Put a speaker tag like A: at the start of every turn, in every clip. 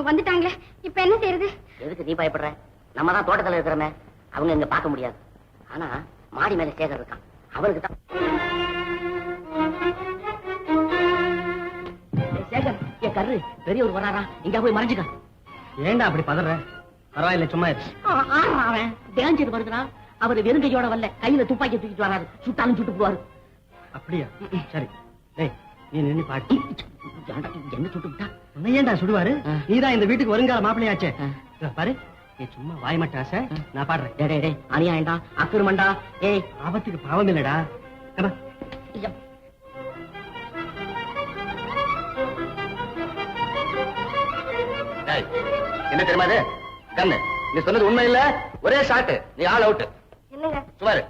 A: அவங்க வந்துட்டாங்களே இப்ப என்ன செய்யறது
B: எதுக்கு நீ பயப்படுற? நம்ம தான் தோட்டத்துல இருக்கிறோமே அவங்க இங்க பார்க்க முடியாது. ஆனா மாடி மேல சேகர் இருக்கான். அவருக்கு தான் சேகர் ஏ கரு பெரியவர் வராரா இங்க போய் மறைஞ்சுக்க.
C: ஏன்டா அப்படி பதற? பரவாயில்ல சும்மா
B: அவன். டேஞ்சர் வருதுனா அவர் வெறுங்கையோட வரல. கையில துப்பாக்கி தூக்கிட்டு வராரு. சுட்டாலும் சுட்டு போவாரு
C: அப்படியா? சரி. டேய் நீ நின்னு பாட்டு
B: என்ன சுட்டு விட்டா
C: உன்னை ஏன்டா சுடுவாரு. நீதான் இந்த வீட்டுக்கு வருங்கால மாப்பிள்ளையாச்சே. பாரு நீ சும்மா வாய் மட்டும் ஆசை. நான் பாடுறேன்.
B: டேய் டேய், டேய் அநியாயம்டா அக்கிரமண்டா ஏய்.
C: ஆபத்துக்கு பாவம் இல்லடா. கமா.
D: என்ன தெரியுமா இது? கண்ணு. நீ சொன்னது உண்மை இல்ல? ஒரே ஷாட் நீ ஆல் அவுட்
A: என்னங்க?
D: சுமாரு.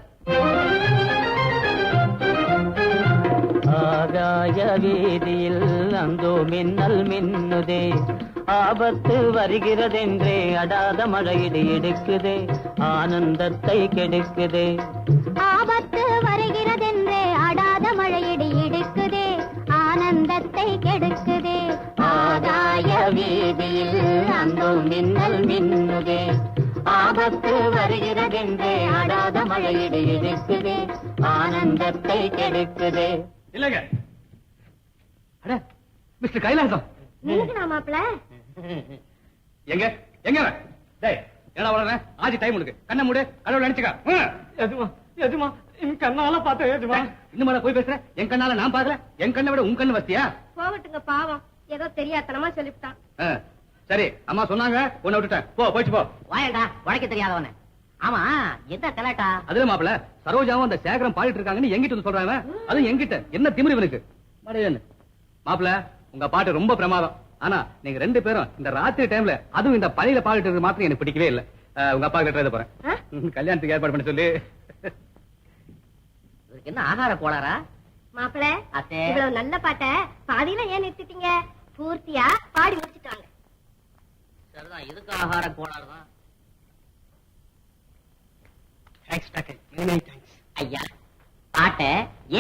E: ஆகாய வீதியில் அந்தோ மின்னல் மின்னுதே. ஆபத்து வருகிறதென்றே அடாத மழையிடு எடுக்குதே. ஆனந்தத்தை கெடுக்குதே.
A: ஆபத்து வருகிறதென்றே அடாத மழையடி இடுக்குதே ஆனந்தத்தை கெடுக்குதே.
E: ஆகாய வீதியில் அந்தோ மின்னல் மின்னுதே. ஆபத்து வருகிறதென்றே அடாத மழையிடு எடுக்குதே. ஆனந்தத்தை கெடுக்குதே.
C: இல்லங்க. அட மிஸ்டர் கைலாசம்.
A: நினைக்கணா மாப்பிள?
D: எங்க? எங்க? டேய் என்னடா வளர ஆஜி டைம் உனக்கு. கண்ணை மூடு கடவுள் நினைச்சுக்க.
C: எதுமா எதுமா என் கண்ணால பார்த்தேன் எதுமா
D: இன்னும் மேல போய் பேசுற? என் கண்ணால நான் பாக்கல என் கண்ணை விட உன் கண்ணு வஸ்தியா
A: போகட்டுங்க பாவம். ஏதோ தெரியாதனமா சொல்லிவிட்டான்.
D: சரி அம்மா சொன்னாங்க உன்னை விட்டுட்டேன். போ போயிட்டு போ.
B: வாயடா உழைக்க தெரியாதவன. ஆமா என்ன கலாட்டா
D: அதுல மாப்பிள சரோஜாவும் அந்த சேகரம் பாடிட்டு இருக்காங்கன்னு எங்கிட்ட வந்து சொல்றாங்க அதுவும் எங்கிட்ட என்ன திமிரு இவனுக்கு? மாப்பிள உங்க பாட்டு ரொம்ப பிரமாதம். ஆனா நீங்க ரெண்டு பேரும் இந்த ராத்திரி டைம்ல அதுவும் இந்த பனியில பாடிட்டு இருக்கிறது மாத்திரம் எனக்கு பிடிக்கவே இல்ல. உங்க அப்பா கிட்ட எழுத போறேன் கல்யாணத்துக்கு ஏற்பாடு பண்ண சொல்லி.
B: என்ன ஆகார கோளாரா
A: மாப்பிள
B: அத்தே.
A: இவ்வளவு நல்ல பாட்ட பாதியில ஏன் நிறுத்திட்டீங்க? பூர்த்தியா? பாடி முடிச்சிட்டாங்க.
B: சரிதான் இதுக்கு ஆகார கோளாறு தான்
C: தேங்க்ஸ் டாக்டர்
B: ஐயா. பாட்டை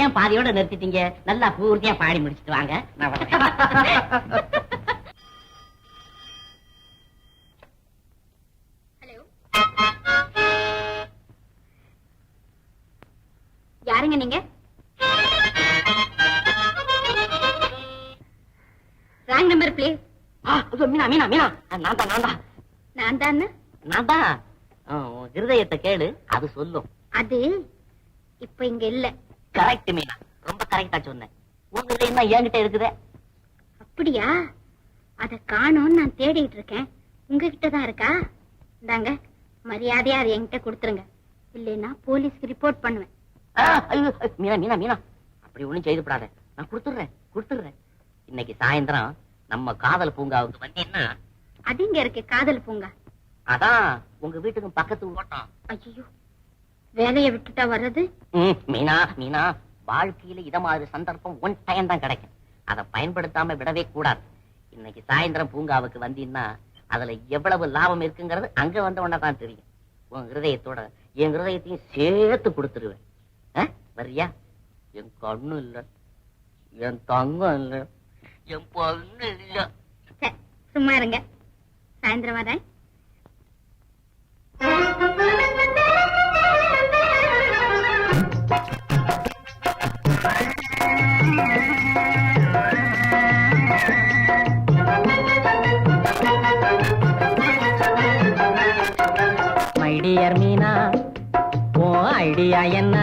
B: ஏன் பாதியோட நிறுத்திட்டீங்க? நல்லா பூர்த்தியா பாடி முடிச்சிட்டு வாங்க.
A: யாருங்க நீங்க? Wrong number please
B: Meena Meena Meena. நான் தான் நான் தான்.
A: நான் தான்
B: நான் தான். இருதயத்தை கேளு அது சொல்லும்.
A: அது இப்ப இங்க இல்ல.
B: கரெக்ட் மீனா. ரொம்ப கரெக்டா சொன்னேன். உங்க இருதயம் தான் என்கிட்ட இருக்குதே?
A: அப்படியா? அத காணோம்னு நான் தேடிட்டு இருக்கேன். உங்ககிட்ட தான் இருக்கா? இந்தாங்க மரியாதையா அதை என்கிட்ட கொடுத்துருங்க. இல்லைன்னா போலீஸ்க்கு ரிப்போர்ட் பண்ணுவேன்.
B: ஆ, ஐயோ, ஐயோ, மீனா மீனா மீனா. அப்படி ஒண்ணும் செய்துப்படாத. நான் கொடுத்துடுறேன் கொடுத்துடுறேன். இன்னைக்கு சாயந்தரம் நம்ம காதல் பூங்காவுக்கு வந்தீங்கன்னா
A: அது இங்க இருக்கு காதல் பூங்கா.
B: அதான் உங்க வீட்டுக்கு பக்கத்து ஓட்டம்.
A: ஐயோ வேலையை விட்டுட்டா வர்றது?
B: மீனா மீனா வாழ்க்கையில இத மாதிரி சந்தர்ப்பம் ஒன் டைம் தான் கிடைக்கும். அதை பயன்படுத்தாம விடவே கூடாது. இன்னைக்கு சாயந்தரம் பூங்காவுக்கு வந்தீங்கன்னா அதுல எவ்வளவு லாபம் இருக்குங்கிறது அங்க வந்த உடனே தான் தெரியும். உன் ஹிருதயத்தோட என் ஹிருதயத்தையும் சேர்த்து கொடுத்துருவேன். ஆ? வர்றியா? என் கண்ணு இல்ல. என் தங்கம் இல்ல. என் பொண்ணு இல்ல.
A: சும்மா இருங்க. சாயந்தரம் வரேன்.
E: மைடியர் மீனா ஓ ஐடியா என்ன?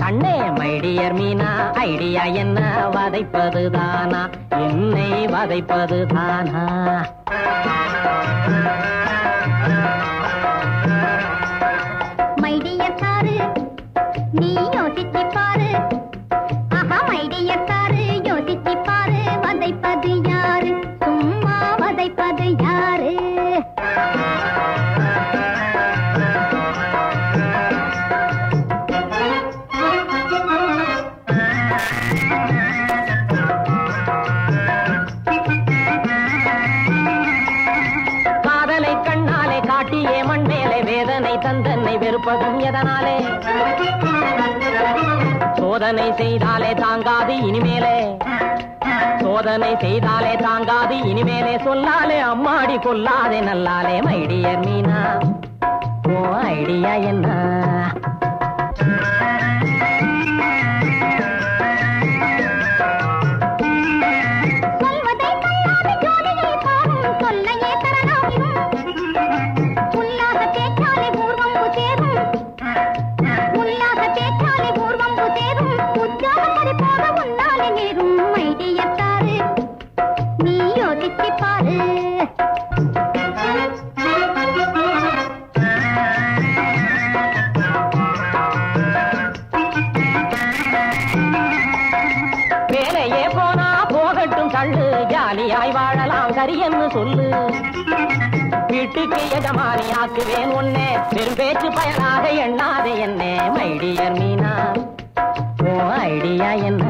E: கண்ணே மைடியர் மீனா ஐடியா என்ன? வதைப்பது தானா என்னை வதைப்பது தானா செய்தாலே தாங்காது இனிமேலே
A: சொல்லாலே அம்மாடி கொல்லாதே நல்லாலே மைடியர் மீனா. ஓ ஐடியா என்ன? வீட்டுக்கு எஜமானி ஆக்குவேன் உன்னை. பெரும் பேச்சு பயனாக எண்ணாத என்னே மைடியர் மீனா. ஓ ஐடியா என்ன?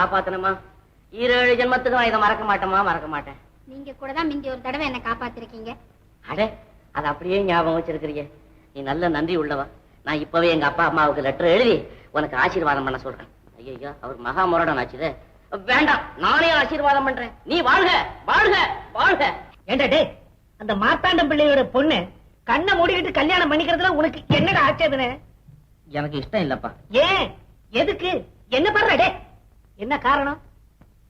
B: காப்பாத்தணுமா? ஈரேழு ஜென்மத்துக்கு நான் இதை மறக்க மாட்டேமா மறக்க மாட்டேன்.
F: நீங்க கூட தான் மிந்தி ஒரு தடவை என்ன காப்பாத்திருக்கீங்க.
B: அடே அது அப்படியே ஞாபகம் வச்சிருக்கிறியே நீ நல்ல நன்றி உள்ளவா. நான் இப்பவே எங்க அப்பா அம்மாவுக்கு லெட்டர் எழுதி உனக்கு ஆசீர்வாதம் பண்ண சொல்றேன். ஐயோ அவர் மகா முரடன் ஆச்சுதே வேண்டாம் நானே ஆசீர்வாதம் பண்றேன். நீ வாழ்க வாழ்க வாழ்க.
C: ஏண்டா டே அந்த மார்த்தாண்டம் பிள்ளையோட பொண்ணு கண்ணை மூடிக்கிட்டு கல்யாணம் பண்ணிக்கிறதுல உனக்கு என்னடா ஆச்சேதனே?
B: எனக்கு இஷ்டம் இல்லப்பா.
C: ஏன்? எதுக்கு? என்ன பண்ற டே என்ன காரணம்?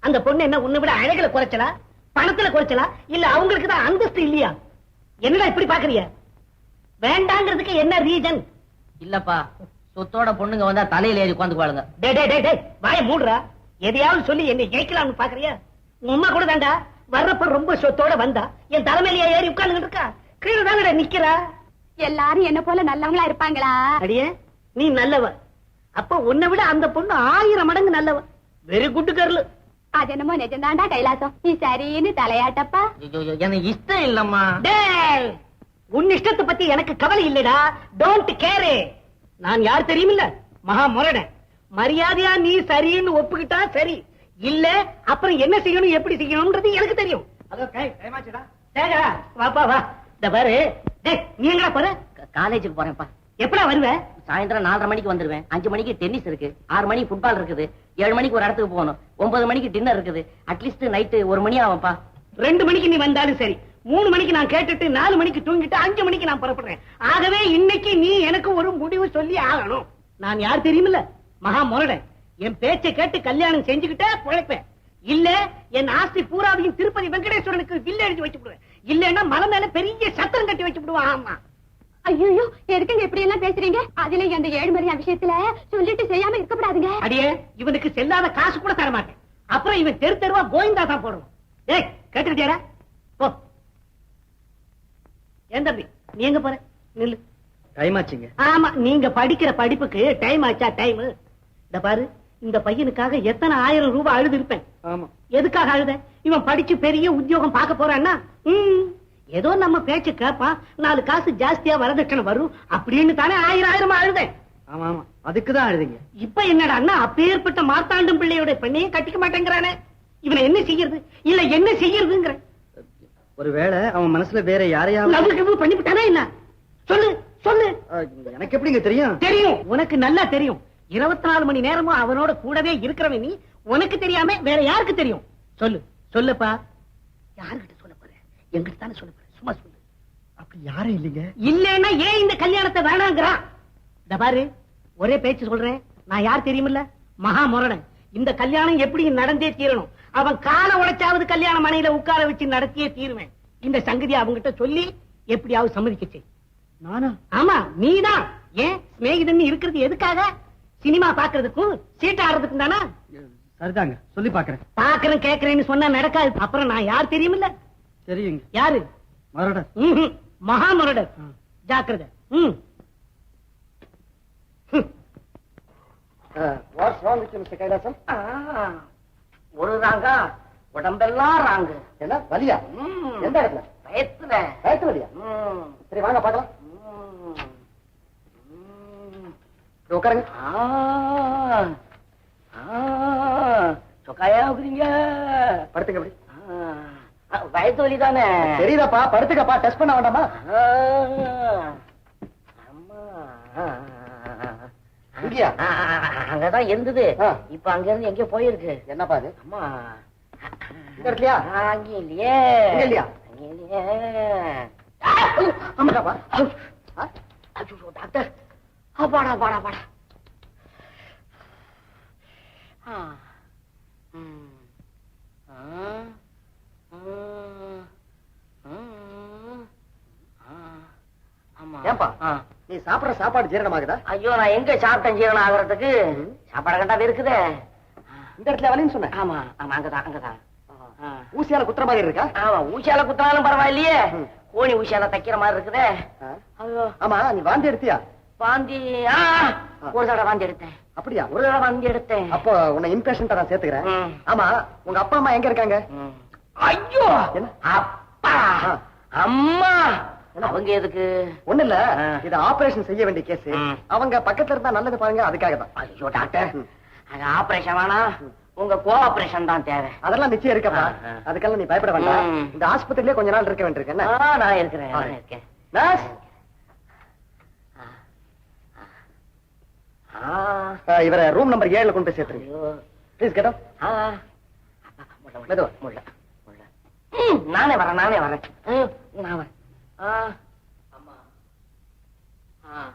C: அந்த பொண்ணு என்ன உன்னை விட அழகுல குறைச்சலா? பணத்துல குறைச்சலா? இல்ல அவங்களுக்கு தான் அந்தஸ்து இல்லையா? என்னடா இப்படி பாக்குறிய வேண்டாங்கிறதுக்கு என்ன ரீசன்
B: இல்லப்பா சொத்தோட பொண்ணுங்க வந்தா தலையில ஏறி உட்காந்துக்குவாளுங்க.
C: டே டே டே டே வாய மூடுறா. எதையாவது சொல்லி என்னை ஜெயிக்கலாம்னு பாக்குறியா? உன் அம்மா கூட தாண்டா வர்றப்ப ரொம்ப சொத்தோட வந்தா. என் தலைமையிலேயே ஏறி உட்கார்ந்துட்டு இருக்கா. கீழே தானடா நிக்கிறா?
F: எல்லாரும் என்ன போல நல்லவங்களா இருப்பாங்களா?
C: அடியே நீ நல்லவ. அப்ப உன்னை விட அந்த பொண்ணு ஆயிரம் மடங்கு நல்லவ. வெரி குட் கர்லு
F: அது என்னமோ நிஜம்தாண்டா கைலாசம். நீ சரின்னு தலையாட்டப்பா.
B: எனக்கு இஷ்டம் இல்லம்மா.
C: டேய் உன் இஷ்டத்தை பத்தி எனக்கு கவலை இல்லடா. டோன்ட் கேர் நான் யார் தெரியுமில்ல? மகா முரடன். மரியாதையா நீ சரின்னு ஒப்புக்கிட்டா சரி. இல்ல அப்புறம் என்ன செய்யணும் எப்படி செய்யணும்ன்றது எனக்கு தெரியும். அதோ டேய், டைமாச்சுடா. வாப்பா வா. இந்த பாரு. டேய் நீ எங்கடா போற?
B: க- காலேஜுக்கு போறேன்ப்பா.
C: எப்படா வருவ?
B: சாயந்தரம் நாலரை மணிக்கு வந்துருவேன். அஞ்சு மணிக்கு டென்னிஸ் இருக்கு. ஆறு மணிக்கு ஃபுட்பால் இருக்குது. ஏழு மணிக்கு ஒரு இடத்துக்கு போகணும். ஒன்பது மணிக்கு டின்னர் இருக்குது. அட்லீஸ்ட் நைட்டு ஒரு மணி ஆகும்ப்பா.
C: ரெண்டு மணிக்கு நீ வந்தாலும் சரி. மூணு மணிக்கு நான் கேட்டுட்டு நாலு மணிக்கு தூங்கிட்டு அஞ்சு மணிக்கு நான் புறப்படுறேன். ஆகவே இன்னைக்கு நீ எனக்கு ஒரு முடிவு சொல்லி ஆகணும். நான் யார் தெரியுமில்ல? மகா முரடன் என் பேச்சை கேட்டு கல்யாணம் செஞ்சுக்கிட்டே பிழைப்பேன். இல்ல என் ஆஸ்தி பூராவையும் திருப்பதி வெங்கடேஸ்வரனுக்கு வில்ல எழுதி வச்சு விடுவேன். இல்லன்னா மலை மேல பெரிய சத்திரம் கட்டி வச்சு விடுவான். ஆமா.
F: ஐயோ எதுக்குங்க இப்படி எல்லாம் பேசுறீங்க? அதுல அந்த ஏழுமரியா விஷயத்துல சொல்லிட்டு செய்யாம இருக்கப்படாதுங்க.
C: அடியே இவனுக்கு செல்லாத காசு கூட தர மாட்டேன். அப்புறம் இவன் தெரு தெருவா கோவிந்தா தான் போடணும் ஏய் கேட்டுக்கிட்டியாடா? போ. ஏன் தம்பி நீ எங்க போற? நில்லு.
G: டைம் ஆச்சுங்க.
C: ஆமா நீங்க படிக்கிற படிப்புக்கு டைம் ஆச்சா டைம் இந்த பாரு இந்த பையனுக்காக எத்தனை ஆயிரம் ரூபாய் அழுது இருப்பேன்.
G: ஆமா.
C: எதுக்காக அழுத? இவன் படிச்சு பெரிய உத்தியோகம் பார்க்க போறான்னா? ம், ஏதோ நம்ம பேச்சு கேட்பான் நாலு காசு ஜாஸ்தியா வரதட்சணை வரும். அப்படின்னு தானே ஆயிரம் ஆயிரமா அழுதேன்.
H: ஆமா ஆமா. அதுக்கு தான் அழுதுங்க.
C: இப்ப என்னடான்னா அப்பேற்பட்ட மார்த்தாண்டம் பிள்ளையோட பெண்ணையே கட்டிக்க மாட்டேங்கிறானே. இவனை என்ன செய்யறது? இல்ல என்ன செய்யறதுங்கிற.
H: ஒருவேளை அவன் மனசுல வேற யாரையாவது
C: பண்ணிவிட்டானா என்ன? சொல்லு சொல்லு.
H: எனக்கு எப்படிங்க தெரியும்?
C: தெரியும். உனக்கு நல்லா தெரியும். இருபத்தி நாலு மணி நேரமும் அவனோட கூடவே இருக்கிறவன் நீ. உனக்கு தெரியாம வேற யாருக்கு தெரியும்? சொல்லு சொல்லுப்பா. யாருகிட்ட சொல்ல போற? எங்கிட்ட தானே சொல்ல சும்மா சொல்லு.
H: அப்படி யாரும் இல்லைங்க.
C: இல்லன்னா ஏன் இந்த கல்யாணத்தை வேணாங்கிறான்? இந்த பாரு ஒரே பேச்சு சொல்றேன். நான் யார் தெரியுமில்ல? மகா முரடன் இந்த கல்யாணம் எப்படி நடந்தே தீரணும். அவன் காலை உடைச்சாவது கல்யாண மனையில உட்கார வச்சு நடத்தியே தீருவேன். இந்த சங்கதி அவங்கிட்ட சொல்லி எப்படியாவது சம்மதிக்கச்சு
H: நானா?
C: ஆமா நீதான். ஏன்? சிநேகிதன் இருக்கிறது எதுக்காக? சினிமா பாக்குறதுக்கும் சீட் ஆடுறதுக்கும் தானா?
H: சரிதாங்க. சொல்லி பாக்குறேன்
C: பாக்குறேன் கேக்குறேன்னு சொன்னா நடக்காது. அப்புறம் நான் யார் தெரியுமில்ல?
H: தெரியுங்க.
C: யாரு? ம்ஹும். மகா முரடர் ஜாக்கிரதை.
H: What's wrong with mister Kailasam
B: ஒரு ராங்கா உடம்பெல்லாம் ராங்கு.
H: என்ன வலியா. எந்த இடத்துல?
B: பயத்துல
H: வயிற்று வலியா. சரி வாங்க பார்க்கலாம். உட்காருங்க.
B: ஆ. ஆ. சொக்காயா இருக்கிறீங்க
H: படுத்துங்க அப்படி.
B: வயத்து வலி தானே
H: தெரியுதாப்பா படுத்துக்கப்பா டெஸ்ட் பண்ண வேண்டாமா?
B: அங்கதான் இருந்தது. இப்ப அங்க இருந்து எங்கேயோ போயிருக்கு.
H: என்னப்பா அது?
B: அம்மா.
H: இந்த இடத்துலயா
B: அங்க இல்லையே.
H: இல்லையா?
B: அங்க இல்லையே? அச்சோ, டாக்டர். அப்பாடா பாடா பாடா ஆ. ம். ஆ. ஆ.
H: நீ சாப்பிடுற சாப்பாடு ஜீரணமாகுதா?
B: ஐயோ நான் எங்க சாப்பிட்டேன் ஜீரணம் ஆகுறதுக்கு? சாப்பாடு கண்டா இருக்குதே
H: இந்த இடத்துல வலின்னு சொன்னேன்.
B: ஆமா ஆமா அங்கதான் அங்கதான்.
H: ஊசியால குத்துற மாதிரி இருக்கா?
B: ஆமா ஊசியால குத்தினாலும் பரவாயில்லையே. கோணி ஊசியால தைக்கிற மாதிரி இருக்குதே.
H: ஆமா நீ வாந்தி எடுத்தியா?
B: வாந்தி ஆ, ஒரு தடவை வாந்தி எடுத்தேன்.
H: அப்படியா?
B: ஒரு தடவை வாந்தி எடுத்தேன்.
H: அப்போ உன்னை இன்பேஷண்டா நான் சேர்த்துக்கிறேன். ஆமா உங்க அப்பா அம்மா எங்க இருக்காங்க.
B: ஐயோ? அப்பா. அம்மா! அவங்க எதுக்கு?
H: ஒண்ணு இல்ல. இது ஆபரேஷன் செய்ய வேண்டிய கேஸ். அவங்க பக்கத்துல இருந்தா நல்லது பாருங்க அதுக்காக தான்.
B: ஐயோ டாக்டர். ஆபரேஷன் வேணாம் உங்க கோஆபரேஷன் தான் தேவை.
H: அதெல்லாம் நிச்சயம் இருக்கப்பா. அதுக்கெல்லாம் நீ பயப்பட வேண்டாம். இந்த ஆஸ்பத்திரியிலே கொஞ்ச நாள் இருக்க வேண்டியிருக்கு. என்ன?
B: ஆ, நான் இருக்கிறேன் இருக்கேன்.
H: நர்ஸ் இவரை ரூம் நம்பர் ஏழுல கொண்டு போய் சேர்த்துருங்க. ப்ளீஸ் கேட்டோ
B: ஆ. முள்ள, முள்ள, முள்ள, முள்ள, முள்ள. ம், நானே வரேன் நானே வரேன். நான் வரேன். ஆ, அம்மா. ஆ,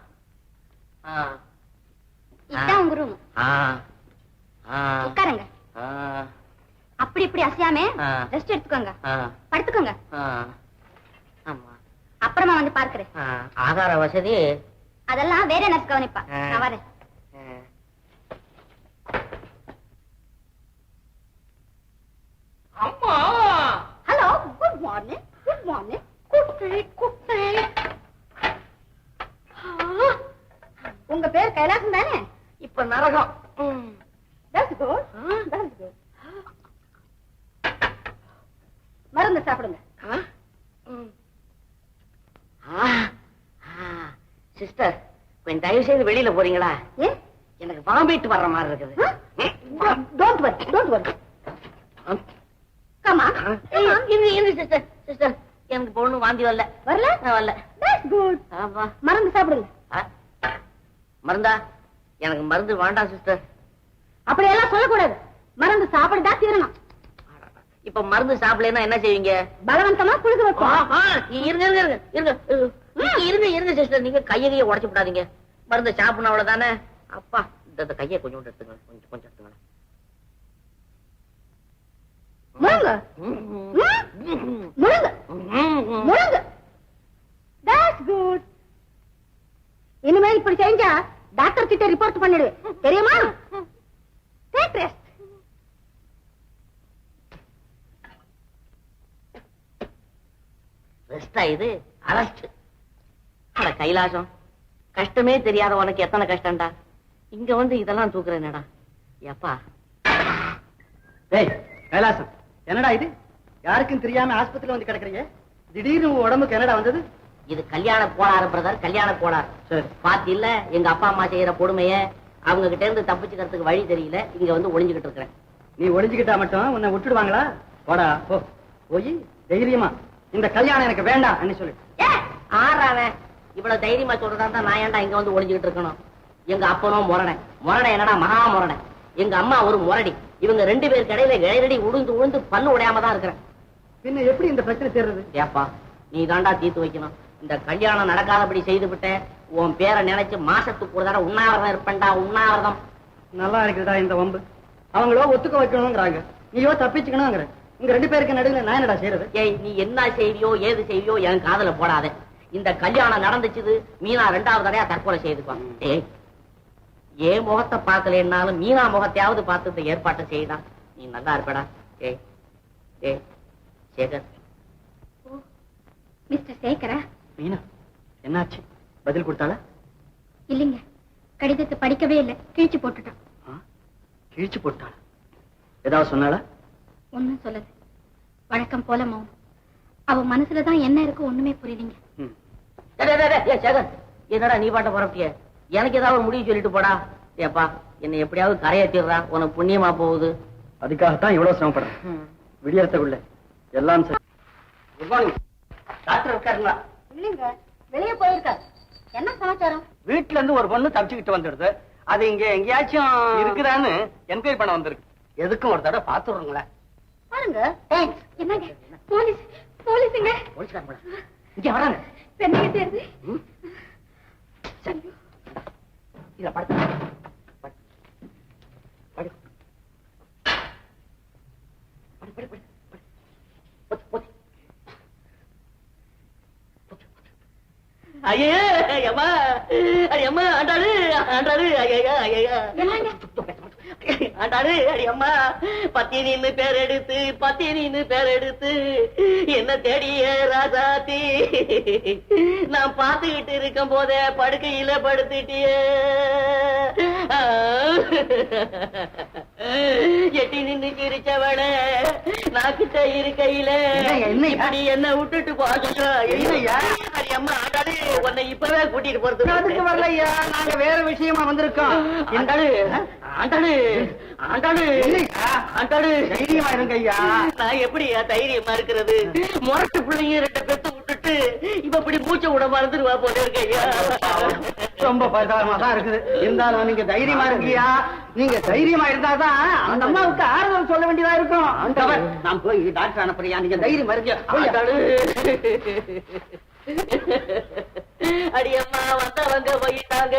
B: ஆ,
A: இதான் உங்க ரூம்
B: ஆ, ஆ,
A: உட்காருங்க.
B: ஆ,
A: அப்படி இப்படி அசையாம. ரெஸ்ட் எடுத்துக்கோங்க. படுத்துக்கோங்க. அப்புறமா வந்து பார்க்கிறேன்.
B: ஆகார வசதி.
A: அதெல்லாம் வேற நர்ஸ் கவனிப்பா. நான் வரேன்.
B: அம்மா
A: hello good morning good morning குட்டி குட்டி உங்க பேர் கைலாசம் தானே?
B: இப்ப நரகம்.
A: மருந்து சாப்பிடுங்க.
B: சிஸ்டர் கொஞ்சம் தயவு செய்து வெளியில போறீங்களா? எனக்கு வாமிட் வர்ற மாதிரி இருக்குது.
A: டோன்ட் வரி டோன்ட் வரி
B: ம்.
A: கமா
B: ஆ, இரு இரு சிஸ்டர் சிஸ்டர் எனக்கு பொண்ணு வாந்தி வரல.
A: வரல?
B: வரல.
A: குட்
B: ஆமா.
A: மருந்து சாப்பிடுங்க.
B: மருந்தா எனக்கு மருந்து வேண்டாம் சிஸ்டர்
A: அப்படி எல்லாம் சொல்லக்கூடாது. மருந்து சாப்பிடுதா தீரணும்.
B: இப்ப மருந்து சாப்பிடலன்னா என்ன செய்வீங்க?
A: பலவந்தமா குளிக்க
B: ஆ,
A: வைப்போம்
B: இருங்க இருங்க இருங்க இருங்க இருங்க, இருங்க இருங்க சிஸ்டர் நீங்க கையை கையை உடைச்சு விடாதீங்க. மருந்து சாப்பிடணும் அவ்வளவுதானே? அப்பா இந்த கையை கொஞ்சம் எடுத்துங்க. கொஞ்சம் கொஞ்சம் எடுத்துங்க.
A: முழுங்க. முழுங்க. முழுங்க. தட்ஸ் குட் இனிமே இப்படி செஞ்சா டாக்டர் கிட்ட ரிப்போர்ட் பண்ணிடுவேன் தெரியுமா? டேக் ரெஸ்ட்
B: ரெஸ்டா இது? அரெஸ்ட் அட கைலாசம். கஷ்டமே தெரியாத உனக்கு எத்தனை கஷ்டம்டா? இங்க வந்து இதெல்லாம் தூக்குறேனடா எப்பா
H: டேய் கைலாசம்.
G: என்னடா இது? யாருக்கும் தெரியாம ஆஸ்பத்திரியில வந்து கிடக்குறீங்க? திடீர்னு உடம்புக்கு என்னடா வந்தது?
B: இது கல்யாண கோளாறு பிரதர் கல்யாண கோளாறு.
G: சரி.
B: பாத்தியில்ல எங்க அப்பா அம்மா செய்யற கொடுமைய அவங்க கிட்ட இருந்து தப்பிச்சுக்கிறதுக்கு வழி தெரியல. இங்க வந்து ஒளிஞ்சுகிட்டு இருக்கிறேன்.
G: நீ ஒளிஞ்சுக்கிட்டா மட்டும் உன்னை விட்டுடுவாங்களா? போடா போ. போய் தைரியமா. இந்த கல்யாணம் எனக்கு வேண்டாம் சொல்லு.
B: ஏ, ஆறாவன் இவ்வளவு தைரியமா சொல்றதா இருந்தா நான் ஏன்டா இங்க வந்து ஒளிஞ்சுகிட்டு இருக்கணும்? எங்க அப்பனும் முரணை. முரணை என்னடா மகா முரணை? எங்க அம்மா ஒரு முரடி. இவங்க ரெண்டு பேருக்கு இடையில இடையடி உழுந்து உழுந்து பல்லு உடையாம தான் இருக்கிறேன்.
G: பின்ன எப்படி இந்த பிரச்சனை தீர்றது?
B: ஏப்பா நீ தாண்டா தீர்த்து வைக்கணும். இந்த கல்யாணம் நடக்காதபடி செய்து விட்டேன் உன் பேரை நினைச்சு மாசத்துக்கு ஒரு தடவை உண்ணாவிரதம் இருப்பேன்டா உண்ணாவிரதம்.
G: நல்லா இருக்குதா இந்த வம்பு. அவங்களோ ஒத்துக்க வைக்கணுங்கிறாங்க நீயோ தப்பிச்சுக்கணுங்கிற உங்க ரெண்டு பேருக்கு நடுவில் நான் என்னடா செய்யறது
B: ஏய் நீ என்ன செய்வியோ ஏது செய்வியோ என் காதுல போடாத. இந்த கல்யாணம் நடந்துச்சுது மீனா ரெண்டாவது தடையா தற்கொலை செய்துக்குவான் ஏய் ஏன் முகத்தை பார்க்கலன்னாலும் மீனா முகத்தையாவது பார்த்து இந்த ஏற்பாட்டை செய்யடா நீ நல்லா இருப்படா. ஏய் ஏய் சேகர்.
A: மிஸ்டர் சேகரா?
G: மீனா என்னாச்சு? பதில் கொடுத்தாளா?
A: இல்லைங்க. கடிதத்தை படிக்கவே இல்லை. கிழிச்சு போட்டுட்டான்.
G: கிழிச்சு போட்டாளா? ஏதாவது சொன்னாளா?
A: ஒண்ணும் சொல்லல. வழக்கம் போல மௌனம் அவ மனசுலதான் என்ன இருக்கு ஒண்ணுமே புரியலீங்க.
B: என்னடா நீ பாட்ட புறப்பட்டிய? எனக்கு ஏதாவது ஒரு முடிவு சொல்லிட்டு போடா. ஏப்பா என்னை எப்படியாவது கரையேற்றிடுறா உனக்கு புண்ணியமா போகுது.
G: அதுக்காகத்தான் இவ்வளவு சிரமப்படுறேன். விடியறதுக்குள்ள. எல்லாம் சரி. குட் மார்னிங்
B: டாக்டர் இருக்காருங்களா
A: இல்லைங்க வெளியே போயிருக்காரு. என்ன சமாச்சாரம்?
G: வீட்டுல இருந்து ஒரு பொண்ணு தப்பிச்சுக்கிட்டு வந்துடுது. அது இங்க எங்கேயாச்சும் இருக்குதான்னு என்கொயரி பண்ண வந்திருக்கு. எதுக்கும் ஒரு தடவை பாத்துடுறீங்களா
A: பாருங்க. என்னங்க? போலீஸ் போலீஸுங்க.
B: இங்க வராங்க.
A: பெண்ணுங்க தேர்ந்து
B: இல்ல படுத்து படு. படு. படு, படு, படு, படு. போச்சு, போச்சு. போச்சு, போச்சு. ஐயே, ஐயம்மா, ஐயம்மா, ஆண்டாளு, ஆண்டாளு, ஐயையா, ஐயையா.
A: என்னங்க?
B: ஆண்டாளு, அடியம்மா, பத்தினின்னு பேர் எடுத்து பத்தினின்னு பேர் எடுத்து என்ன தேடிய ராசாத்தி நான் பார்த்துக்கிட்டு இருக்கும் போதே படுக்கையில படுத்துட்டியே. எட்டி நின்னு சிரிச்சவள நான் கிட்ட இருக்கையில
G: என்னய்யா, என்னய்யா?
B: இப்படி என்ன விட்டுட்டு
G: என்னய்யா?
B: அம்மா உன்னை இப்பவே கூட்டிட்டு போறது
G: அதுக்கு வரலையா? நாங்க வேற விஷயமா வந்திருக்கோம்.
B: ஆண்டாளு ஆண்டாளு
G: இல்லையா?
B: ஆண்டாளு.
G: தைரியமா இருங்க ஐயா
B: நான் எப்படியா தைரியமா இருக்கிறது? முரட்டு பிள்ளைங்க ரெண்டு பெத்து விட்டுட்டு இப்ப இப்படி மூச்சை விட மறந்துடுவா போல இருக்கு ஐயா
G: ரொம்ப பரிதாபமா தான் இருக்குது. இருந்தாலும் நீங்க தைரியமா இருக்கியா நீங்க தைரியமா இருந்தாதான் அந்த அம்மாவுக்கு ஆறுதல் சொல்ல வேண்டியதா இருக்கும்.
B: நான் போய் டாக்டர் அனுப்புறியா? நீங்க தைரியமா அடியம்மா வந்தவங்க போயிட்டாங்க.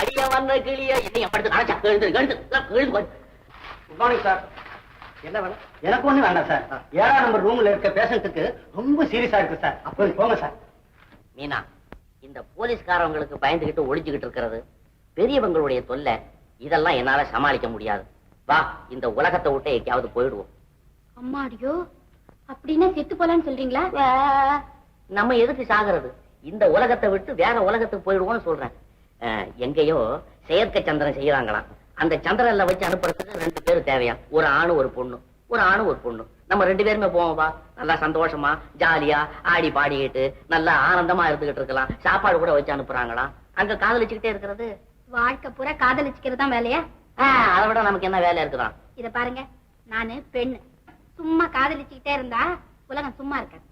B: அடியா வந்த கிளியா என்னைய படுத்து அழைச்சா எழுந்து எழுந்து.
G: குட் மார்னிங் சார் என்ன வேணும் எனக்கு ஒண்ணு வேண்டாம் சார் ஏழாம் நம்பர் ரூம்ல இருக்க பேஷண்ட்டுக்கு ரொம்ப சீரியஸா இருக்கு சார் அப்போ போங்க சார்
B: மீனா இந்த போலீஸ்காரவங்களுக்கு பயந்துகிட்டு ஒளிஞ்சுகிட்டு இருக்கிறது. பெரியவங்களுடைய தொல்லை இதெல்லாம் என்னால சமாளிக்க முடியாது. வா இந்த உலகத்தை விட்டு எங்கேயாவது போயிடுவோம்.
A: அம்மாடியோ அப்படின்னா செத்து போலான்னு சொல்றீங்களா?
B: நம்ம எதுக்கு சாகிறது? இந்த உலகத்தை விட்டு வேற உலகத்துக்கு போயிடுவோம்னு சொல்றேன். எங்கேயோ செயற்கை சந்திரன் செய்யறாங்களாம் அந்த சந்திரன்ல வச்சு அனுப்புறதுக்கு ரெண்டு பேரும் தேவையா ஒரு ஆணு ஒரு பொண்ணு. ஒரு ஆணு ஒரு பொண்ணு. நம்ம ரெண்டு பேருமே போவோம் வா. நல்லா சந்தோஷமா ஜாலியா ஆடி பாடிக்கிட்டு நல்லா ஆனந்தமா இருந்துகிட்டு இருக்கலாம். சாப்பாடு கூட வச்சு அனுப்புறாங்களாம். அங்க காதலிச்சுக்கிட்டே இருக்கிறது?
A: வாழ்க்கை பூரா காதலிச்சுக்கிறது தான் வேலையா?
B: ஆஹ், அதை விட நமக்கு என்ன வேலை இருக்குதான்
A: இத பாருங்க. நானு பெண்ணு. சும்மா காதலிச்சுக்கிட்டே இருந்தா உலகம் சும்மா இருக்காது.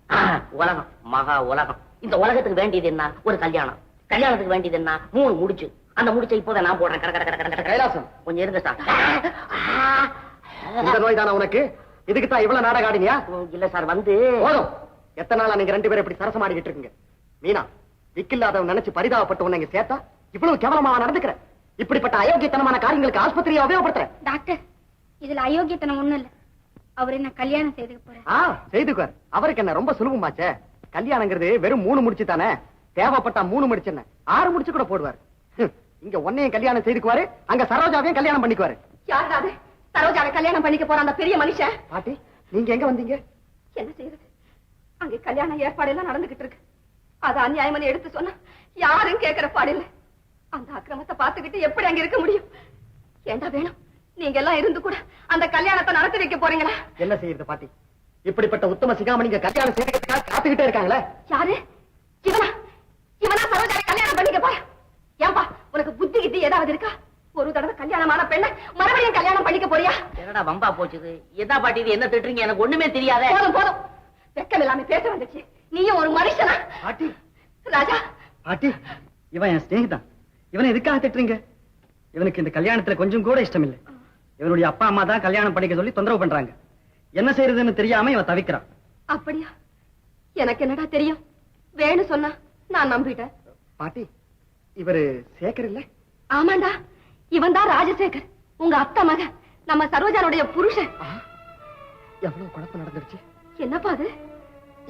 B: உலகம். மகா உலகம். இந்த உலகத்துக்கு வேண்டியது என்ன? ஒரு கல்யாணம். கல்யாணத்துக்கு வேண்டியது என்ன? மூணு முடிச்சு. அந்த முடிச்ச இப்போதான் நான் போடுறேன். கட கட கட கட.
H: கைலாசம்.
B: கொஞ்சம் இருங்க சார்.
H: இந்த நோய் தானே உனக்கு? இதுக்கு தான் இவ்வளவு நாடகம் ஆடினியா?
B: இல்ல சார் வந்து.
H: போதும். எத்தனை நாளா நீங்க ரெண்டு பேரும் இப்படி சரசமாடிக்கிட்டு இருக்கீங்க? மீனா விக்கில்லாதவன் நினைச்சு பரிதாபப்பட்டு உன்னை இங்க சேர்த்தா? இவ்வளவு கேவலமா நடந்துக்கிற? இப்படிப்பட்ட அயோக்கியத்தனமான காரியங்களுக்கு ஆஸ்பத்திரியை உபயோகப்படுத்துற?
A: டாக்டர் இதுல அயோக்கியத்தனம் ஒண்ணும் இல்ல. அவர் என்ன கல்யாணம் செய்துக்க போறாரு.
H: செய்துக்கார் அவருக்கு என்ன ரொம்ப சுலபமாச்சே? கல்யாணங்கிறது வெறும் மூணு முடிச்சு தானே தேவைப்பட்டா மூணு முடிச்சு என்ன ஆறு முடிச்சு கூட போடுவார். இங்க உன்னையும் கல்யாணம் செய்துக்குவாரு அங்க சரோஜாவையும் கல்யாணம் பண்ணிக்குவாரு.
F: யாராவது சரோஜாவை கல்யாணம் பண்ணிக்க போற அந்த பெரிய மனுஷன்?
H: பாட்டி நீங்க எங்க வந்தீங்க?
F: என்ன செய்யறது அங்க கல்யாண ஏற்பாடு எல்லாம் நடந்துகிட்டு இருக்கு. அது அநியாயமனு எடுத்து சொன்னா யாரும் கேட்கிற பாடில்ல அந்த அக்கிரமத்தை பார்த்துக்கிட்டு எப்படி அங்க இருக்க முடியும்? ஏண்டா வேணும்? நீங்க எல்லாம் இருந்து கூட அந்த கல்யாணத்தை நடத்தி வைக்க போறீங்களா?
H: என்ன செய்யுது பாட்டி? இப்படிப்பட்ட உத்தம சிகாமணிங்க கல்யாணம் செய்யறதுக்காக காத்துக்கிட்டே இருக்காங்களே?
F: யாரு? இவனா? இவனா சரோஜாவை கல்யாணம் பண்ணிக்க போற? ஏன்பா உனக்கு புத்தி கித்தி ஏதாவது இருக்கா? ஒரு தடவை கல்யாணமான பெண்ணை மறுபடியும் கல்யாணம் பண்ணிக்க போறியா?
B: என்னடா வம்பா போச்சுது? எதா பாட்டி இது என்ன திட்டுறீங்க? எனக்கு ஒண்ணுமே தெரியாதே.
F: போதும் போதும். வெக்கம் இல்லாம பேச வந்துச்சு. நீயும் ஒரு மனுஷனா?
H: பாட்டி.
F: ராஜா.
H: பாட்டி இவன் என் ஸ்நேகிதான் இவனை எதுக்காக திட்டுறீங்க? இவனுக்கு இந்த கல்யாணத்துல கொஞ்சம் கூட இஷ்டம் இல்லை இவனுடைய அப்பா அம்மா தான் கல்யாணம் பண்ணிக்க சொல்லி தொந்தரவு பண்றாங்க. என்ன செய்யறதுன்னு தெரியாம இவன் தவிக்கிறான்.
F: அப்படியா? எனக்கு என்னடா தெரியும்? வேணு சொன்னா நான் நம்பிட்டேன்.
H: பாட்டி இவரு சேகர் இல்ல?
F: ஆமாண்டா. இவன் தான் ராஜசேகர். உங்க அத்தை மக. நம்ம சரோஜானுடைய புருஷன்.
H: எவ்வளவு குழப்பம் நடந்துருச்சு?
F: என்னப்பா அது?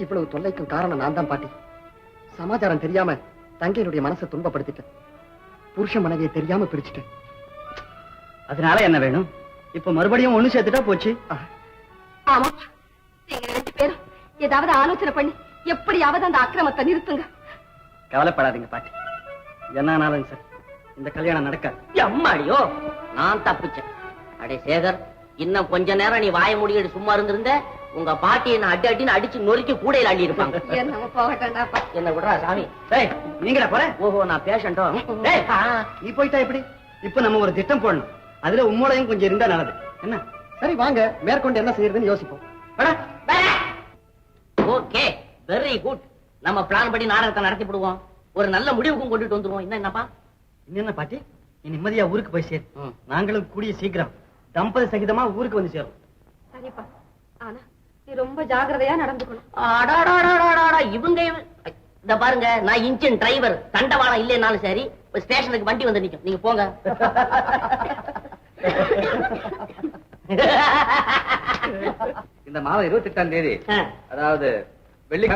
H: இவ்வளவு தொல்லைக்கும் காரணம் நான் தான் பாட்டி. சமாச்சாரம் தெரியாம தங்கையினுடைய மனசை துன்பப்படுத்திட்டேன். புருஷ மனைவியை தெரியாம பிரிச்சுட்டேன். அதனால என்ன வேணும்? இப்ப மறுபடியும் ஒண்ணு சேர்த்துட்டா போச்சு.
F: ஆமா. நீங்க ரெண்டு பேரும் ஏதாவது ஆலோசனை பண்ணி எப்படியாவது அந்த அக்கிரமத்தை நிறுத்துங்க.
H: கவலைப்படாதீங்க பாட்டி. என்ன ஆனாலும் சார். இந்த கல்யாணம் நடக்காது.
B: அம்மாடியோ நான் தப்பிச்சேன். அடே சேகர் இன்னும் கொஞ்ச நேரம் நீ வாய முடியட்டு சும்மா இருந்திருந்த உங்க பாட்டி என்ன அடி அடின்னு அடிச்சு நொறுக்கி கூடையில அள்ளி இருப்பாங்க.
F: என்ன
B: விடுறா சாமி.
H: டேய் நீங்கடா போற?
B: ஓஹோ நான் பேஷண்டோ
H: டேய், நீ போயிட்டா எப்படி? இப்ப நம்ம ஒரு திட்டம் போடணும். அதுல உம்மோடையும் கொஞ்சம் இருந்தா நல்லது. என்ன? சரி வாங்க. மேற்கொண்டு என்ன செய்யறதுன்னு யோசிப்போம்.
B: ஓகே வெரி குட் நம்ம பிளான் படி நாடகத்தை நடத்தி விடுவோம். ஒரு நல்ல முடிவுக்கும் கொண்டுட்டு வந்துருவோம். என்ன என்னப்பா?
H: என்ன பாட்டி? நீ நிம்மதியா ஊருக்கு போய் சேர். நாங்களும் கூடிய சீக்கிரம். தம்பதி சகிதமா ஊருக்கு வந்து சேரும்.
F: சரிப்பா. ஆனா ரொம்ப ஜாக்கிரதையா நடந்துக்கணும்
B: அடாடாடாடாடா, இவங்க இவ- இந்த பாருங்க நான் இன்ஜின் டிரைவர் தண்டவாளம் இல்லைனாலும் சரி ஸ்டேஷனுக்கு வண்டி வந்து நிக்கும் நீங்க போங்க
D: இந்த மாதம் இருபத்தி எட்டாம் தேதி. அதாவது வெள்ளி.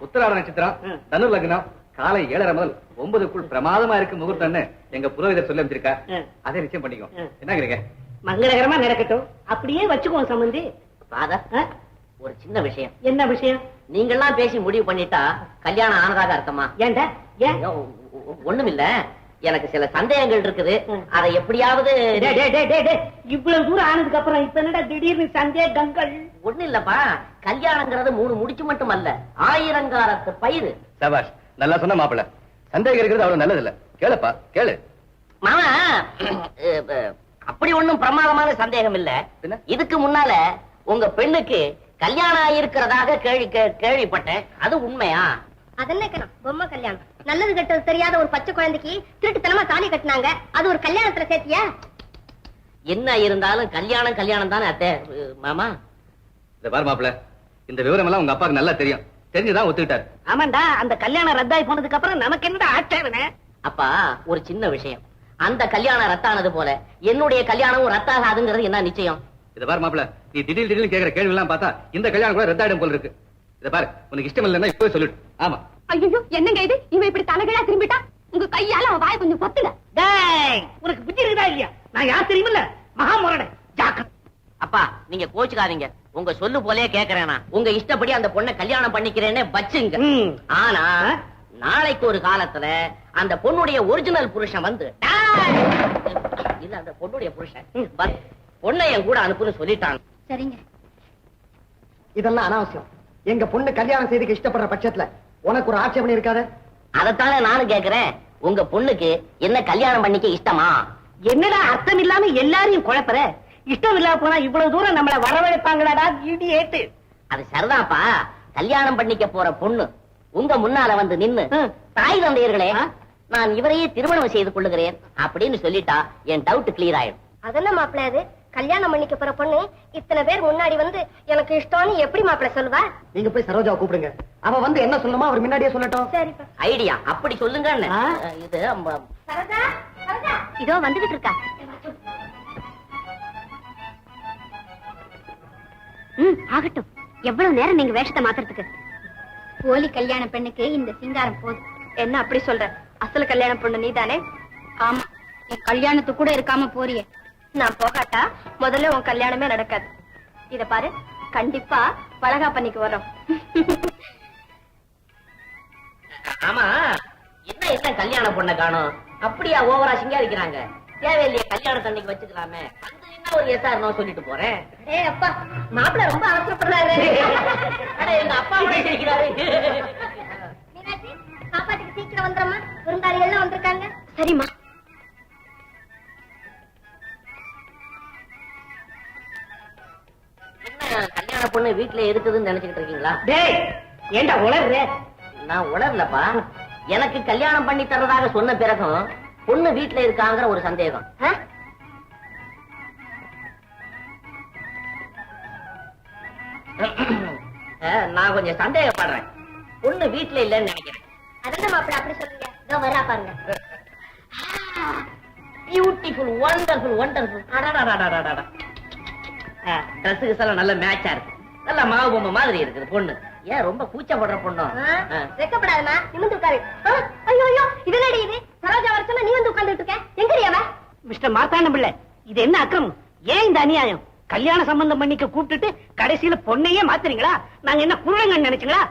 D: உத்தராட நட்சத்திரம். தனு லக்னம் காலை ஏழரை முதல் ஒன்பதுக்குள் பிரமாதமா இருக்கு முகூர்த்தம்னு எங்க புரோகிதர் சொல்லி அமைச்சிருக்கா. அதை நிச்சயம் பண்ணிக்கோ
B: ஆ.
D: என்னங்கிறீங்க
C: மங்களகரமா நடக்கட்டும் அப்படியே வச்சுக்குவோம் சம்பந்தி?
B: ஒரு சின்ன விஷயம்.
C: என்ன விஷயம்?
B: நீங்கெல்லாம் பேசி முடிவு பண்ணிட்டா கல்யாணம் ஆனதாக அர்த்தமா?
C: ஏன்டா ஏன்?
B: ஐயோ, ஒ- ஒண்ணுமில்ல. எனக்கு சில சந்தேகங்கள் இருக்குது. அதை எப்படியாவது
C: டேய், டேய், டேய், டேய், டேய். இவ்வளவு தூரம் ஆனதுக்கு அப்புறம் இப்ப என்னடா திடீர்னு சந்தேகங்கள்?
B: ஒண்ணு இல்லப்பா கல்யாணங்கிறது மூணு முடிச்சு மட்டும் அல்ல ஆயிரங்காலத்து பயிர்
D: சபாஷ் நல்லா சொன்ன மாப்பிள்ள. சந்தேகம் இருக்கிறது அவ்வளவு நல்லது இல்ல கேளுப்பா கேளு.
B: மாமா அப்படி ஒண்ணும் பிரமாதமான சந்தேகம் இல்ல? இதுக்கு முன்னால உங்க பெண்ணுக்கு கல்யாணம் ஆயிருக்கிறதாக கேள்வி கே- கேள்விப்பட்டேன். அது உண்மையா?
A: அதென்ன பொம்மை கல்யாணம். நல்லது கெட்டது தெரியாத ஒரு பச்சை குழந்தைக்கு திருட்டுத்தனமா தாலி கட்டினாங்க. அது ஒரு கல்யாணத்துல சேர்த்தியா?
B: என்ன இருந்தாலும் கல்யாணம் கல்யாணம் தானே அத்தை. மாமா?
D: இந்த பாரு மாப்பிள்ள. இந்த விவரம் எல்லாம் உங்க அப்பாவுக்கு நல்லா தெரியும். தெரிஞ்சுதான் ஒத்துக்கிட்டாரு.
C: ஆமாண்டா அந்த கல்யாணம் ரத்தாய் போனதுக்கு அப்புறம் நமக்கு என்னடா ஆட்சேபனை
B: அப்பா ஒரு சின்ன விஷயம். அந்த கல்யாணம் ரத்தானது போல என்னுடைய கல்யாணமும் ரத்தாகாதுங்கிறது என்ன நிச்சயம்?
D: இத பாரு மாப்பிள்ள நீ திடீர் திடீர்னு கேக்குற கேள்வி எல்லாம் பார்த்தா இந்த கல்யாணம் கூட ரத்தாயிடும் போல இருக்கு. இத பாரு உனக்கு இஷ்டம் இல்லைன்னா இப்பவே சொல்லிடு ஆமா.
F: ஐயோ என்னங்க இது? இவன் இப்படி தலைகீழா திரும்பிட்டா? உங்க கையால அவன் வாயை கொஞ்சம் பொத்துங்க.
C: டேய் உனக்கு புத்தி இருக்குதா இல்லையா? நான் யார் தெரியுமில்ல? மகா முரடை ஜாக்கிரதை
B: அப்பா நீங்க கோச்சுக்காதீங்க. உங்க சொல்லு போலே கேக்குறேனா. உங்க இஷ்டப்படி அந்த பொண்ணை கல்யாணம் பண்ணிக்கிறேன்னு வச்சுங்க.
C: ம்.
B: ஆனா நாளைக்கு ஒரு காலத்துல அந்த பொண்ணுடைய ஒரிஜினல் புருஷன் வந்து "டேய்!" இல்ல அந்த பொண்ணுடைய புருஷன். வந்து, பொண்ணை என் கூட அனுப்புன்னு சொல்லிட்டாங்க.
A: சரிங்க.
H: இதெல்லாம் அனாவசியம். எங்க பொண்ணு கல்யாணம் செய்துக்கு இஷ்டப்படுற பட்சத்துல உனக்கு ஒரு ஆட்சேபனை இருக்காத?
B: அதைத்தானே நானும் கேக்குறேன். உங்க பொண்ணுக்கு என்ன கல்யாணம் பண்ணிக்க இஷ்டமா?
C: என்னடா அர்த்தம் இல்லாம எல்லாரையும் குழப்பற? இஷ்டம் இல்லாம போனா இவ்வளவு தூரம் நம்மள வரவழைப்பாங்களாடா இடியேட்டு.
B: அது சரிதான்ப்பா கல்யாணம் பண்ணிக்க போற பொண்ணு உங்க முன்னால வந்து நின்னு. தாய் தந்தையர்களே நான் இவரையே திருமணம் செய்து கொள்ளுகிறேன் அப்படின்னு சொல்லிட்டா என் டவுட் கிளியர் ஆயிடும்.
A: அதென்ன மாப்பிள்ள அது? கல்யாணம் பண்ணிக்க போற பொண்ணு இத்தனை பேர் முன்னாடி வந்து எனக்கு இஷ்டம்னு எப்படி மாப்பிள்ள சொல்லுவா
H: நீங்க போய் சரோஜாவை கூப்பிடுங்க. அவ வந்து என்ன சொல்லணுமோ அவர் முன்னாடியே சொல்லட்டும்.
A: சரிப்பா.
B: ஐடியா. அப்படி சொல்லுங்க? இது அம்ம-
A: சரோஜா சரோஜா. இதோ வந்துகிட்டு இருக்கா. ம் ஆகட்டும். எவ்வளவு நேரம் நீங்க வேஷத்தை மாத்துறதுக்கு? போலி கல்யாண பெண்ணுக்கு இந்த சிங்காரம் போதும்.
F: என்ன அப்படி சொல்ற? அசல் கல்யாண பொண்ணு நீதானே?
A: ஆமா நீ கல்யாணத்துக்கு கூட இருக்காம போறியே.
F: நான் போகாட்டா? முதல்ல உன் கல்யாணமே நடக்காது. இத பாரு கண்டிப்பா பழகா பண்ணிக்கு வரோம்.
B: ஆமா என்ன என்ன கல்யாணம் பொண்ண காணும்? அப்படியா ஓவரா சிங்காரிக்கிறாங்க? தேவையில்லையே கல்யாணம் தண்ணிக்கு வச்சுக்கலாமே. அந்த என்ன ஒரு எஸ்ஆர் நோ சொல்லிட்டு போறேன்.
F: அடே அப்பா மாப்பிள்ள ரொம்ப அவசரப்படுறாரு.
B: அட எங்க அப்பா இருக்கிறாரு
A: சீக்கிரம் வந்துடுறமா விருந்தாளிகள் எல்லாம் வந்திருக்காங்க.
F: சரிம்மா.
B: கல்யாண பொண்ணு வீட்டுல இருக்குதுன்னு நினைச்சுக்கிட்டு இருக்கீங்களா?
C: டேய் ஏண்டா உளர்ற?
B: நான் உணரலப்பா எனக்கு கல்யாணம் பண்ணி தர்றதாக சொன்ன பிறகும் பொண்ணு வீட்டுல இருக்காங்கிற ஒரு சந்தேகம். நான் கொஞ்சம் சந்தேகப்படுறேன். பொண்ணு வீட்டுல இல்லைன்னு நினைக்கிறேன்.
A: அதான் மாப்பிள்ள அப்படி சொல்லுங்க. வரா பாருங்க.
B: பியூட்டிஃபுல் ஒண்டர்ஃபுல் ஒண்டர்ஃபுல் ட்ரெஸ் எல்லாம் நல்ல மேட்சா இருக்கு. நல்ல மாவு பொம்மை மாதிரி இருக்குது பொண்ணு. ஏன் ரொம்ப கூச்சப்படுற பொண்ணும்
F: ஆ? வெக்கப்படாதம்மா நிமிந்து உட்காரு. ஐயோ ஐயோ இது இது? சரோஜா வர சொன்னா நீ வந்து உட்கார்ந்துட்டு இருக்க. எங்கடி அவ?
C: மிஸ்டர் மார்த்தாண்டம் பிள்ளை இது என்ன அக்கிரமம்? ஏன் இந்த அநியாயம்? கல்யாண சம்பந்தம் பண்ணிக்க கூப்பிட்டுட்டு கடைசியில பொண்ணையே மாத்துறீங்களா? நாங்க என்ன குருடங்கன்னு நினைச்சுங்களா?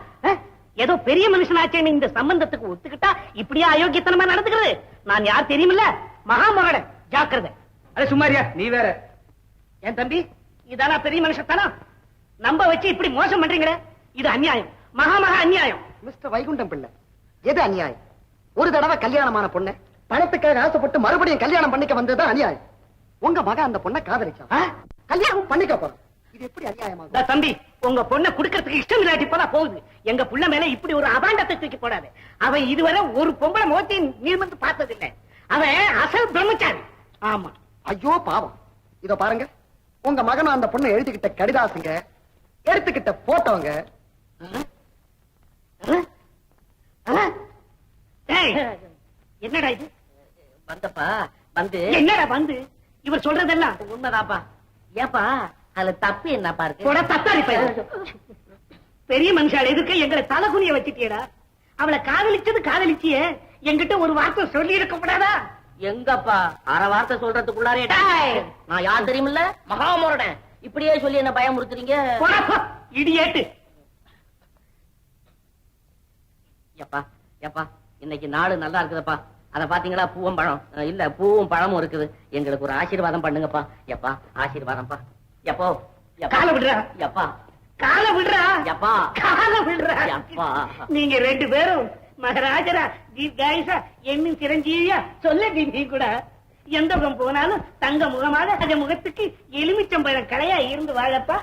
C: ஏதோ பெரிய மனுஷனாச்சேன்னு இந்த சம்பந்தத்துக்கு ஒத்துக்கிட்டா இப்படியா அயோக்கியத்தனமா நடந்துக்கிறது? நான் யார் தெரியுமில்ல? மகாமகட ஜாக்கிரதை.
D: அட சும்மாரியா நீ வேற.
C: என் தம்பி? இதானா பெரிய மனுஷத்தானா நம்ப வச்சு இப்படி மோசம் பண்றீங்களே? இது அநியாயம். மகா மகா அநியாயம்.
H: மிஸ்டர் வைகுண்டம் பிள்ளை எது அநியாயம்? ஒரு தடவை கல்யாணமான பொண்ணை பணத்துக்காக ஆசைப்பட்டு மறுபடியும் கல்யாணம் பண்ணிக்க வந்ததுதான் அநியாயம். உங்க மகன் அந்த பொண்ணை காதலிச்சான்
C: ஆ?
H: கல்யாணம் பண்ணிக்க போறான் இது எப்படி அநியாயமாகும்?
C: டா தம்பி உங்க பொண்ணை குடுக்கறதுக்கு இஷ்டம் இல்லாட்டி போதா போகுது. எங்க புள்ள மேல இப்படி ஒரு அபாண்டத்தை தூக்கி போடாது. அவன் இதுவரை ஒரு பொம்பளை மோத்தி நிமிர்ந்து பார்த்தது இல்ல அவன் அசல் பிரம்மச்சாரி. ஆமா.
H: ஐயோ பாவம். இத பாருங்க. உங்க மகன் அந்த பொண்ணை எழுதிக்கிட்ட கடிதாசுங்க எடுத்துக்கிட்ட போட்டோங்க
C: டேய், என்னடா இது?
B: வந்தப்பா வந்து.
C: என்னடா வந்து? இவர் சொல்றதெல்லாம்.
B: உண்மைதாப்பா ஏப்பா அதுல தப்பு என்னப்பா இருக்கு?
C: பையன். பெரிய மனுஷால எதுக்கு எங்களை தலகுனிய வச்சிட்டியடா. அவளை காதலிச்சது காதலிச்சியே. என்கிட்ட ஒரு வார்த்தை சொல்லி இருக்க கூடாதா
B: எங்கப்பா? அரை வார்த்தை சொல்றதுக்குள்ளாரே நான் யார் தெரியுமில்ல? மகாமோரடன் இப்படியே சொல்லி என்ன பயமுறுத்துறீங்க?
C: போடா போ, இடியேட்டு.
B: எப்பா எப்பா இன்னைக்கு நாடு நல்லா இருக்குதுப்பா. அத பாத்தீங்களா பூவும் பழம். இல்ல பூவும் பழமும் இருக்குது. எங்களுக்கு ஒரு ஆசீர்வாதம் பண்ணுங்கப்பா. எப்பா ஆசீர்வாதம்ப்பா எப்போ.
C: காலை விடுறா.
B: எப்பா.
C: கால விடுறா.
B: எப்பா.
C: கால விடுறா.
B: எப்பா.
C: நீங்க ரெண்டு பேரும் மகராஜரா தீர்காயுசா என்னும் சிரஞ்சீவியா சொல்ல நீ கூட. எந்த முகம் போனாலும் தங்க முகமாக அந்த முகத்துக்கு எலுமிச்சம்பழம் கலையா இருந்து வாழப்பா.